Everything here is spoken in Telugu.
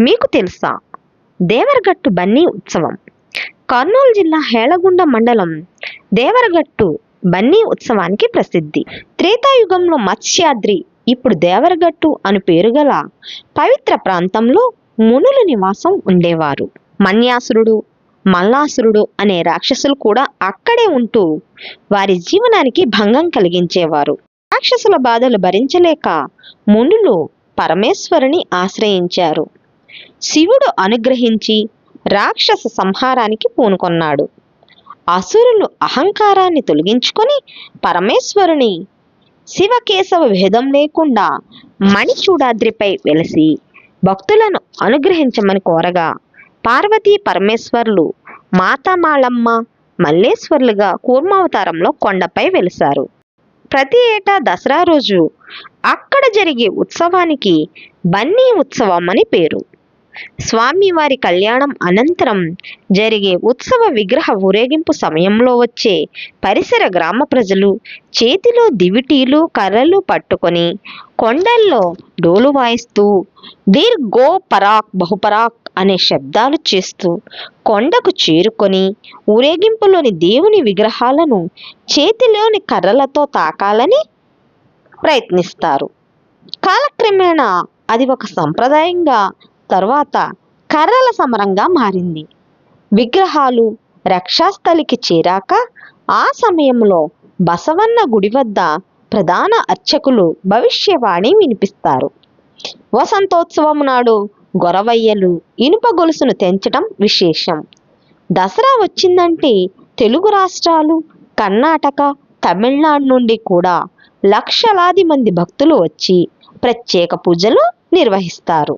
మీకు తెలుసా? దేవరగట్టు బన్నీ ఉత్సవం. కర్నూలు జిల్లా హేళగుండ మండలం దేవరగట్టు బన్నీ ఉత్సవానికి ప్రసిద్ధి. త్రేతాయుగంలో మత్స్యాద్రి ఇప్పుడు దేవరగట్టు అను పేరు గల పవిత్ర ప్రాంతంలో మునుల నివాసం ఉండేవారు. మన్యాసురుడు మల్లాసురుడు అనే రాక్షసులు కూడా అక్కడే ఉంటూ వారి జీవనానికి భంగం కలిగించేవారు. రాక్షసుల బాధలు భరించలేక మునులు పరమేశ్వరుని ఆశ్రయించారు. శివుడు అనుగ్రహించి రాక్షస సంహారానికి పూనుకొన్నాడు. అసురులు అహంకారాన్ని తొలగించుకొని పరమేశ్వరుని శివకేశవ భేదం లేకుండా మణిచూడాద్రిపై వెలసి భక్తులను అనుగ్రహించమని కోరగా పార్వతీ పరమేశ్వర్లు మాతామాళమ్మ మల్లేశ్వర్లుగా కూర్మావతారంలో కొండపై వెలిశారు. ప్రతి ఏటా దసరా రోజు అక్కడ జరిగే ఉత్సవానికి బన్నీ ఉత్సవం అని పేరు. స్వామివారి కళ్యాణం అనంతరం జరిగే ఉత్సవ విగ్రహ ఊరేగింపు సమయంలో వచ్చే పరిసర గ్రామ ప్రజలు చేతిలో దివిటీలు కర్రలు పట్టుకొని కొండల్లో డోలు వాయిస్తూ దీర్ఘో పరాక్ బహుపరాక్ అనే శబ్దాలు చేస్తూ కొండకు చేరుకొని ఊరేగింపులోని దేవుని విగ్రహాలను చేతిలోని కర్రలతో తాకాలని ప్రయత్నిస్తారు. కాలక్రమేణా అది ఒక సంప్రదాయంగా తరువాత కర్రల సమరంగా మారింది. విగ్రహాలు రక్షాస్థలికి చేరాక ఆ సమయంలో బసవన్న గుడి వద్ద ప్రధాన అర్చకులు భవిష్యవాణి వినిపిస్తారు. వసంతోత్సవం నాడు గొరవయ్యలు ఇనుప గొలుసును తెంచడం విశేషం. దసరా వచ్చిందంటే తెలుగు రాష్ట్రాలు కర్ణాటక తమిళనాడు నుండి కూడా లక్షలాది మంది భక్తులు వచ్చి ప్రత్యేక పూజలు నిర్వహిస్తారు.